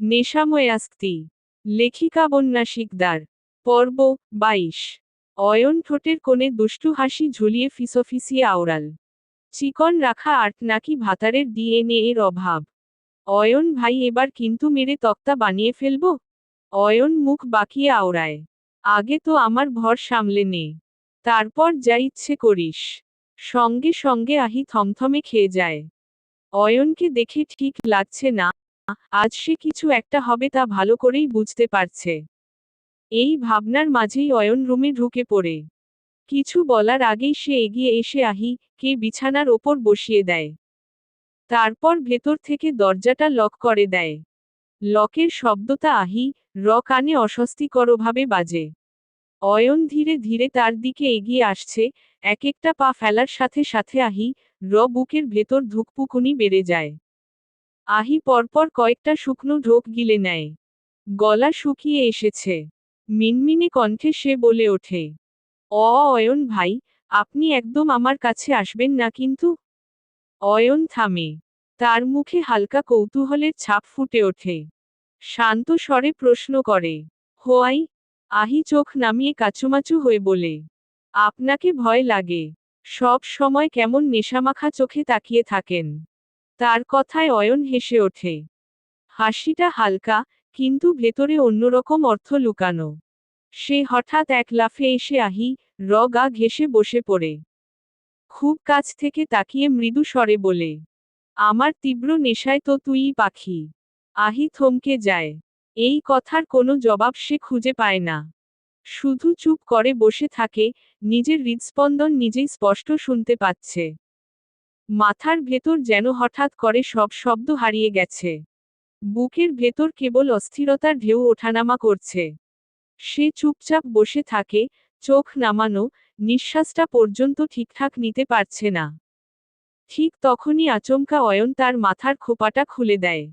নেশাময় আস্তি লেখিকা বন্যা শিকদার পর্ব বাইশ, অয়ন ঠোঁটের কোণে দুষ্টু হাসি ঝুলিয়ে ফিসফিসিয়ে আওড়াল, চিকন রাখা আট নাকি ভাতারের ডিএনএ এর অভাব, অয়ন ভাই এবার কিন্তু মেরে তক্তা বানিয়ে ফেলব, অয়ন মুখ বাকিয়ে আওড়ায়, আগে তো আমার ভর সামলে নে, তারপর যা ইচ্ছে করিস, সঙ্গে সঙ্গে আহি থমথমে খেয়ে যায়, অয়নকে দেখে ঠিক লাগছে না আজ সে কিছু একটা হবে তা ভালো করেই বুঝতে পারছে। এই ভাবনার মাঝেই অয়ন রুমে ঢুকে পড়ে। কিছু বলার আগেই সে এগিয়ে এসে আহি কে বিছানার ওপর বসিয়ে দেয়। তারপর ভেতর থেকে দরজাটা লক করে দেয়। লকের শব্দটা আহি র কানে অস্বস্তিকরভাবে বাজে। অয়ন ধীরে ধীরে তার দিকে এগিয়ে আসছে এক একটা পা ফেলার সাথে সাথে আহি র বুকের ভেতর ধুকপুকুনি বেড়ে যায়। আহি পরপর কয়েকটা শুকনো ঢোক গিলে নেয়। গলা শুকিয়ে এসেছে। মিনমিনে কণ্ঠে সে বলে ওঠে, অ, অয়ন ভাই, আপনি একদম আমার কাছে আসবেন না কিন্তু? অয়ন থামে। তার মুখে হালকা কৌতূহলের ছাপ ফুটে ওঠে। শান্ত স্বরে প্রশ্ন করে, হোয়াই? আহি চোখ নামিয়ে কাচুমাচু হয়ে বলে, আপনাকে ভয় লাগে। সব সময় কেমন নেশামাখা চোখে তাকিয়ে থাকেন। তার কথায় অয়ন হেসে ওঠে। হাসিটা হালকা, কিন্তু ভেতরে অন্যরকম অর্থ লুকানো। সে হঠাৎ এক লাফে এসে আহি, র গা ঘেসে বসে পড়ে। খুব কাছ থেকে তাকিয়ে মৃদু স্বরে বলে, আমার তীব্র নেশায় তো তুই পাখি। আহি থমকে যায়। এই কথার কোনো জবাব সে খুঁজে পায় না। শুধু চুপ করে বসে থাকে, নিজের হৃদস্পন্দন নিজেই স্পষ্ট শুনতে পাচ্ছে। মাথার ভেতর যেন হঠাৎ করে সব শব্দ হারিয়ে গেছে। বুকের ভেতর কেবল অস্থিরতার ঢেউ ওঠানামা করছে। সে চুপচাপ বসে থাকে, চোখ নামানো, নিঃশ্বাসটা পর্যন্ত ঠিকঠাক নিতে পারছে না। ঠিক তখনই আচমকা অয়ন তার মাথার খোপাটা খুলে দেয়।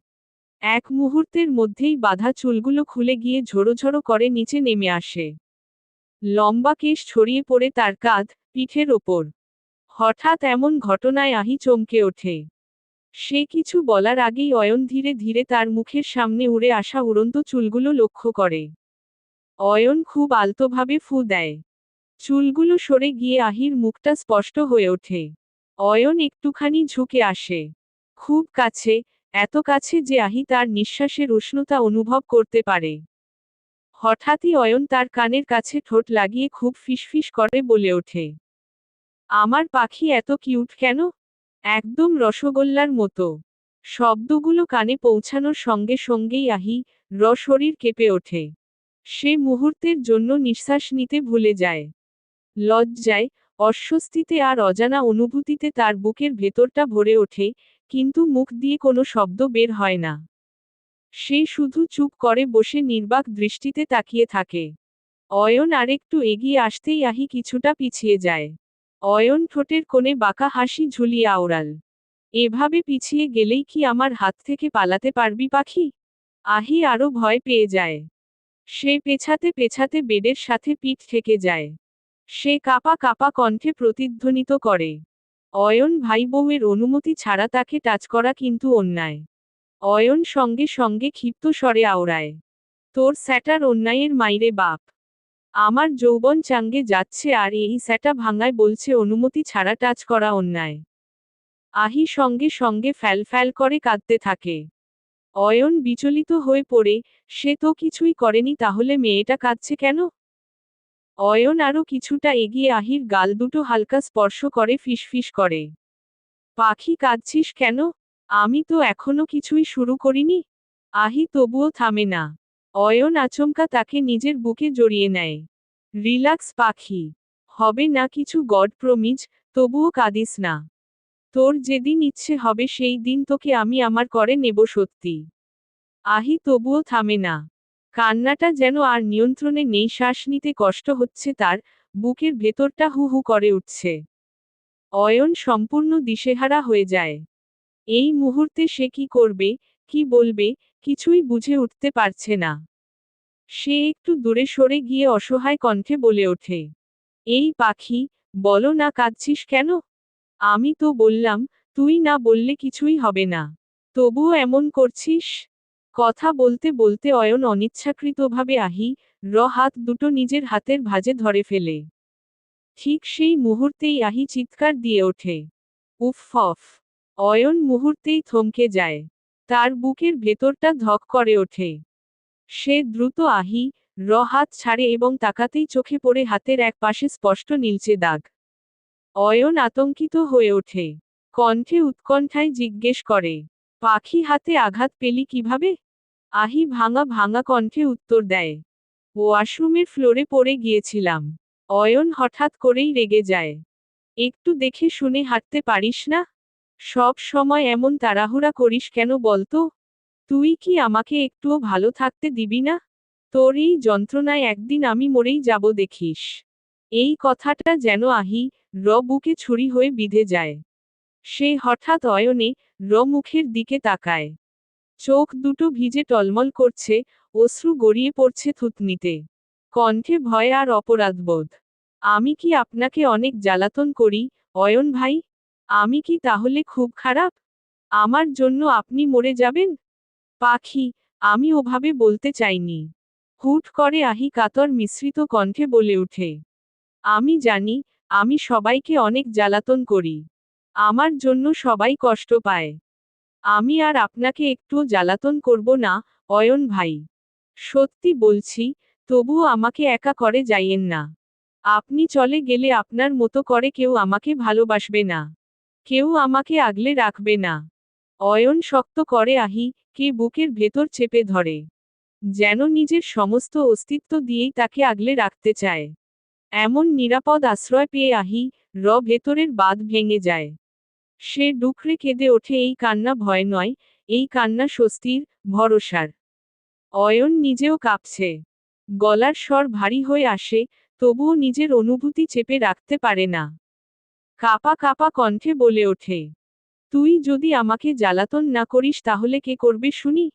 এক মুহূর্তের মধ্যেই বাধা চুলগুলো খুলে গিয়ে ঝোড়ো করে নিচে নেমে আসে। লম্বা কেশ ছড়িয়ে পড়ে তার কাঁধ, পিঠের ওপর। হঠাৎ এমন ঘটনায় আহি চমকে ওঠে। সে কিছু বলার আগেই অয়ন ধীরে ধীরে তার মুখের সামনে উড়ে আসা উড়ন্ত চুলগুলো লক্ষ্য করে। অয়ন খুব আলতোভাবে ফু দেয়। চুলগুলো সরে গিয়ে আহির মুখটা স্পষ্ট হয়ে ওঠে। অয়ন একটুখানি ঝুঁকে আসে। খুব কাছে, এত কাছে যে আহি তার নিঃশ্বাসের উষ্ণতা অনুভব করতে পারে। হঠাৎই অয়ন তার কানের কাছে ঠোঁট লাগিয়ে খুব ফিসফিস করে বলে ওঠে। আমার পাখি এত কিউট কেন? একদম রসগোল্লার মতো। শব্দগুলো কানে পৌঁছানোর সঙ্গে সঙ্গেই আহি র শরীর কেঁপে ওঠে। সে মুহূর্তের জন্য নিঃশ্বাস নিতে ভুলে যায়। লজ্জায়, অস্বস্তিতে আর অজানা অনুভূতিতে তার বুকের ভেতরটা ভরে ওঠে, কিন্তু মুখ দিয়ে কোনো শব্দ বের হয় না। সে শুধু চুপ করে বসে নির্বাক দৃষ্টিতে তাকিয়ে থাকে। অয়ন আরেকটু এগিয়ে আসতেই আহি কিছুটা পিছিয়ে যায়। অয়ন ঠোঁটের কোণে বাঁকা হাসি ঝুলিয়ে আওড়াল এভাবে পিছিয়ে গেলেই কি আমার হাত থেকে পালাতে পারবি পাখি? আহি আরও ভয় পেয়ে যায়। সে পেছাতে পেছাতে বেডের সাথে পিঠ থেকে যায়। সে কাপা কাপা কণ্ঠে প্রতিধ্বনিত করে। অয়ন ভাই বউয়ের অনুমতি ছাড়া তাকে টাচ করা কিন্তু অন্যায়। অয়ন সঙ্গে সঙ্গে ক্ষিপ্ত স্বরে আওড়ায়। তোর স্যাটার অন্যায়ের মাইরে বাপ। আমার যৌবন চাঙ্গে যাচ্ছে আর এই স্যাটা ভাঙায় বলছে অনুমতি ছাড়া টাচ করা অন্যায়। আহি সঙ্গে সঙ্গে ফ্যাল ফ্যাল করে কাঁদতে থাকে। অয়ন বিচলিত হয়ে পড়ে, সে তো কিছুই করেনি তাহলে মেয়েটা কাঁদছে কেন? অয়ন আরও কিছুটা এগিয়ে আহির গাল দুটো হালকা স্পর্শ করে ফিসফিস করে। পাখি কাঁদছিস কেন? আমি তো এখনও কিছুই শুরু করিনি। আহি তবুও থামে না। অয়ন আচমকা তাকে নিজের বুকে জড়িয়ে নেয়। রিল্যাক্স, পাখি। হবে না কিছু গড প্রমিজ, তবুও কাঁদিস না। তোর যেদিন ইচ্ছে হবে সেই দিন তোকে আমি আমার করে নেব সত্যি। আহি তবুও থামে না। কান্নাটা যেন আর নিয়ন্ত্রণে নেই, শ্বাস নিতে কষ্ট হচ্ছে তার, বুকের ভেতরটা হু হু করে উঠছে। অয়ন সম্পূর্ণ দিশেহারা হয়ে যায়। এই মুহূর্তে সে কি করবে, কি বলবে কিছুই বুঝে উঠতে পারছে না। সে একটু দূরে সরে গিয়ে অসহায় কণ্ঠে বলে ওঠে, এই পাখি, বলো না কাঁদছিস কেন? আমি তো বললাম, তুই না বললে কিছুই হবে না। তবুও এমন করছিস? কথা বলতে বলতে অয়ন অনিচ্ছাকৃতভাবে আহি, র হাত দুটো নিজের হাতের ভাজে ধরে ফেলে। ঠিক সেই মুহূর্তেই আহি চিৎকার দিয়ে ওঠে, উফ অয়ন মুহূর্তেই থমকে যায়। তার বুকের ভেতরটা ধক করে ওঠে। সে দ্রুত আহি, র হাত ছাড়ে এবং তাকাতেই চোখে পড়ে হাতের এক পাশে স্পষ্ট নীলচে দাগ। অয়ন আতঙ্কিত হয়ে ওঠে। কণ্ঠে উৎকণ্ঠায় জিজ্ঞেস করে, পাখি হাতে আঘাত পেলি কীভাবে? আহি ভাঙা ভাঙা কণ্ঠে উত্তর দেয়, ওয়াশরুমের ফ্লোরে পড়ে গিয়েছিলাম। অয়ন হঠাৎ করেই রেগে যায়। একটু দেখে শুনে হাঁটতে পারিস না? সব সময় এমন তাড়াহুড়া করিস কেন বলতো? তুই কি আমাকে একটুও ভালো থাকতে দিবি না? তোর এই যন্ত্রণায় একদিন আমি মরেই যাব দেখিস। এই কথাটা যেন আহি র বুকে ছুরি হয়ে বিঁধে যায়। সে হঠাৎ অয়নে র মুখের দিকে তাকায়। চোখ দুটো ভিজে টলমল করছে, অশ্রু গড়িয়ে পড়ছে থুতনিতে। কণ্ঠে ভয় আর অপরাধবোধ। আমি কি আপনাকে অনেক জ্বালাতন করি, অয়ন ভাই? আমি কি তাহলে খুব খারাপ? আমার জন্য আপনি মরে যাবেন? পাখি, আমি ওভাবে বলতে চাইনি। হুট করে আহি কাতর মিশ্রিত কণ্ঠে বলে উঠে আমি জানি, আমি সবাইকে অনেক জ্বালাতন করি। আমার জন্য সবাই কষ্ট পায়। আমি আর আপনাকে একটুও জ্বালাতন করব না, অয়ন ভাই। সত্যি বলছি, তবুও আমাকে একা করে যাইয়েন না। আপনি চলে গেলে আপনার মতো করে কেউ আমাকে ভালোবাসবে না। কেউ আমাকে আগলে রাখবে না। অয়ন শক্ত করে আহি, কে বুকের ভেতর চেপে ধরে। যেন নিজের সমস্ত অস্তিত্ব দিয়েই তাকে আগলে রাখতে চায়। এমন নিরাপদ আশ্রয় পেয়ে আহি, র ভেতরের বাঁধ ভেঙে যায়। সে ডুকরে কেঁদে ওঠে, এই কান্না ভয় নয়, এই কান্না স্বস্তির, ভরসার অয়ন নিজেও কাঁপছে। গলার স্বর ভারী হয়ে আসে, তবুও নিজের অনুভূতি চেপে রাখতে পারে না। কাপা কাপা কণ্ঠে বলে ওঠে, তুই যদি আমাকে জ্বালাতন না করিস তাহলে কে করবে শুনি?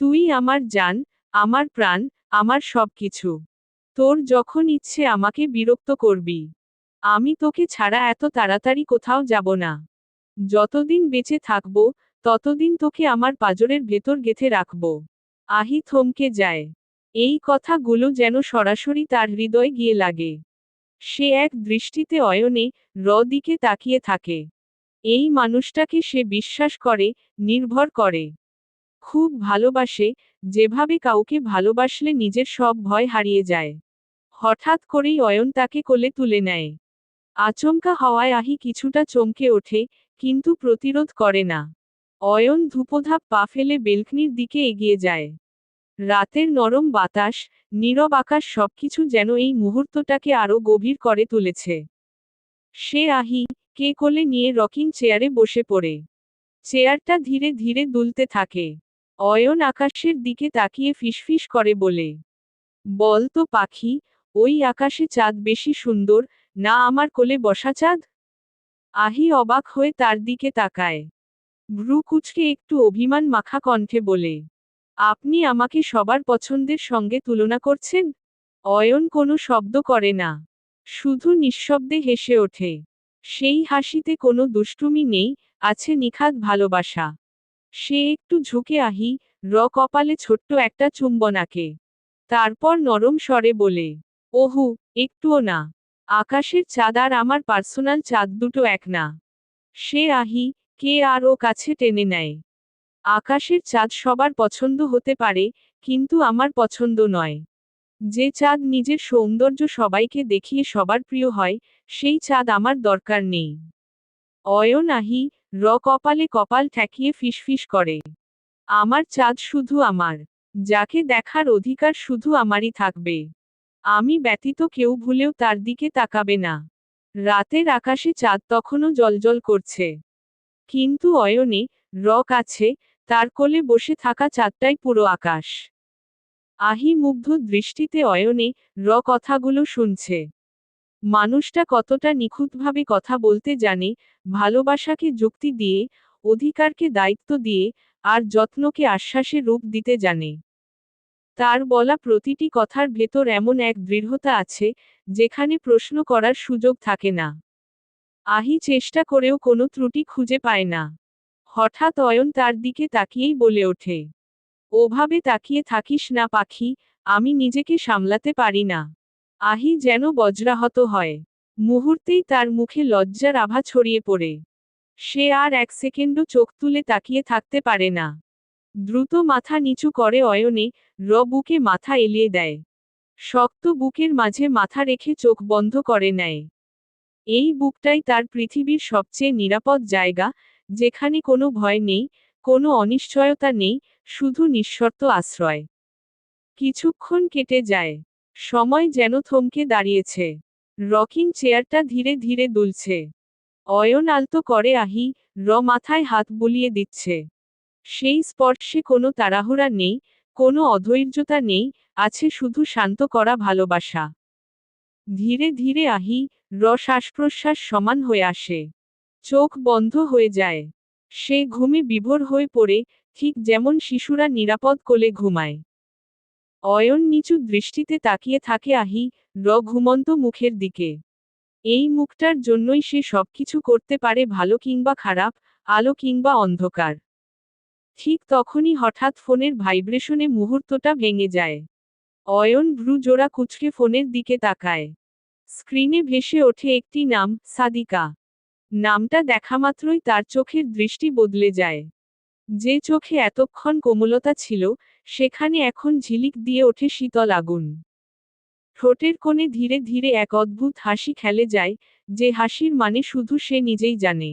তুই আমার জান, আমার প্রাণ, আমার সব কিছু। তোর যখন ইচ্ছে আমাকে বিরক্ত করবি। আমি তোকে ছাড়া এত তাড়াতাড়ি কোথাও যাব না। যতদিন বেঁচে থাকব, ততদিন তোকে আমার পাজরের ভেতর গেথে রাখব। আহি থমকে যায়। এই কথাগুলো যেন সরাসরি তার হৃদয়ে গিয়ে লাগে। সে এক দৃষ্টিতে অয়নে র দিকে তাকিয়ে থাকে। এই মানুষটাকে সে বিশ্বাস করে, নির্ভর করে। খুব ভালোবাসে, যেভাবে কাউকে ভালোবাসলে নিজের সব ভয় হারিয়ে যায়। হঠাৎ করেই অয়ন তাকে কোলে তুলে নেয়। আচমকা হওয়ায় আহি কিছুটা চমকে ওঠে, কিন্তু প্রতিরোধ করে না। অয়ন ধূপধাপ পা ফেলে বেলকনির দিকে এগিয়ে যায়। রাতের নরম বাতাস, নীরব আকাশ সবকিছু যেন এই মুহূর্তটাকে আরও গভীর করে তুলেছে। সে আহি, কে কোলে নিয়ে রকিং চেয়ারে বসে পড়ে। চেয়ারটা ধীরে ধীরে দুলতে থাকে। অয়ন আকাশের দিকে তাকিয়ে ফিসফিস করে বলে, বল তো পাখি, ওই আকাশে চাঁদ বেশি সুন্দর, না আমার কোলে বসা চাঁদ? আহি অবাক হয়ে তার দিকে তাকায়। ভ্রু কুচকে একটু অভিমান মাখা কণ্ঠে বলে আপনি আমাকে সবার পছন্দের সঙ্গে তুলনা করছেন? অয়ন কোনো শব্দ করে না। শুধু নিঃশব্দে হেসে ওঠে। সেই হাসিতে কোনো দুষ্টুমি নেই, আছে নিখাত ভালোবাসা। সে একটু ঝুঁকে আহি র কপালে ছোট্ট একটা চুম্বনাকে। তারপর নরম স্বরে বলে, ওহু, একটুও না। আকাশের চাঁদ আর আমার পার্সোনাল চাঁদ দুটো এক না। সে আহি কে আর ও কাছে টেনে নেয়। আকাশের চাঁদ সবার পছন্দ হতে পারে, কিন্তু আমার পছন্দ নয়। যে চাঁদ নিজের সৌন্দর্য সবাইকে দেখিয়ে সবার প্রিয় হয়, সেই চাঁদ আমার দরকার নেই। অয়ন আহি র কপালে কপাল ঠেকিয়ে ফিসফিস করে। আমার চাঁদ শুধু আমার। যাকে দেখার অধিকার শুধু আমারই থাকবে। আমি ব্যতীত কেউ ভুলেও তার দিকে তাকাবে না। রাতের আকাশে চাঁদ তখনও জলজল করছে। কিন্তু অয়নে রক আছে তার কোলে বসে থাকা চাঁদটাই পুরো আকাশ। আহি মুগ্ধ দৃষ্টিতে অয়নে র কথাগুলো শুনছে। মানুষটা কতটা নিখুঁতভাবে কথা বলতে জানে ভালোবাসাকে যুক্তি দিয়ে অধিকারকে দায়িত্ব দিয়ে, আর যত্নকে আশ্বাসে রূপ দিতে জানে। তার বলা প্রতিটি কথার ভেতর এমন এক দৃঢ়তা আছে, যেখানে প্রশ্ন করার সুযোগ থাকে না। আহি চেষ্টা করেও কোনো ত্রুটি খুঁজে পায় না। হঠাৎ অয়ন তার দিকে তাকিয়েই বলে ওঠে, ওভাবে তাকিয়ে থাকিস না পাখি, আমি নিজেকে সামলাতে পারি না। আহি যেন বজ্রাহত হয় মুহূর্তেই তার মুখে লজ্জার আভা ছড়িয়ে পড়ে। সে আর এক সেকেন্ডও চোখ তুলে তাকিয়ে থাকতে পারে না। দ্রুত মাথা নিচু করে অয়নে র বুকে মাথা এলিয়ে দেয়। শক্ত বুকের মাঝে মাথা রেখে চোখ বন্ধ করে নেয়। এই বুকটাই তার পৃথিবীর সবচেয়ে নিরাপদ জায়গা যেখানে কোনো ভয় নেই, কোনো অনিশ্চয়তা নেই, শুধু নিঃশর্ত আশ্রয়। কিছুক্ষণ কেটে যায়। সময় যেন থমকে দাঁড়িয়েছে। রকিং চেয়ারটা ধীরে ধীরে দুলছে। অয়ন আলতো করে আহি র মাথায় হাত বুলিয়ে দিচ্ছে। সেই স্পর্শে কোনো তাড়াহুড়া নেই, কোনো অধৈর্যতা নেই, আছে শুধু শান্ত করা ভালোবাসা। ধীরে ধীরে আহি র শ্বাস প্রশ্বাস সমান হয়ে আসে। চোখ বন্ধ হয়ে যায়। সে ঘুমে বিভোর হয়ে পড়ে, ঠিক যেমন শিশুরা নিরাপদ কোলে ঘুমায়। অয়ন নিচু দৃষ্টিতে তাকিয়ে থাকে আহি, র ঘুমন্ত মুখের দিকে। এই মুখটার জন্যই সে সবকিছু করতে পারে ভালো কিংবা খারাপ, আলো কিংবা অন্ধকার। ঠিক তখনই হঠাৎ ফোনের ভাইব্রেশনে মুহূর্তটা ভেঙে যায়। অয়ন ভ্রু জোড়া কুচকে ফোনের দিকে তাকায়। স্ক্রিনে ভেসে ওঠে একটি নাম, সাদিকা। নামটা দেখামাত্রই তার চোখের দৃষ্টি বদলে যায়। যে চোখে এতক্ষণ কোমলতা ছিল, সেখানে এখন ঝিলিক দিয়ে ওঠে শীতল আগুন। ঠোঁটের কোণে ধীরে ধীরে এক অদ্ভুত হাসি খেলে যায়, যে হাসির মানে শুধু সে নিজেই জানে।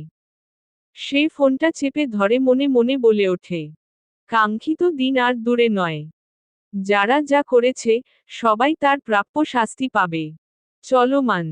সে ফোনটা চেপে ধরে মনে মনে বলে ওঠে, কাঙ্ক্ষিত দিন আর দূরে নয়। যারা যা করেছে, সবাই তার প্রাপ্য শাস্তি পাবে। চলমান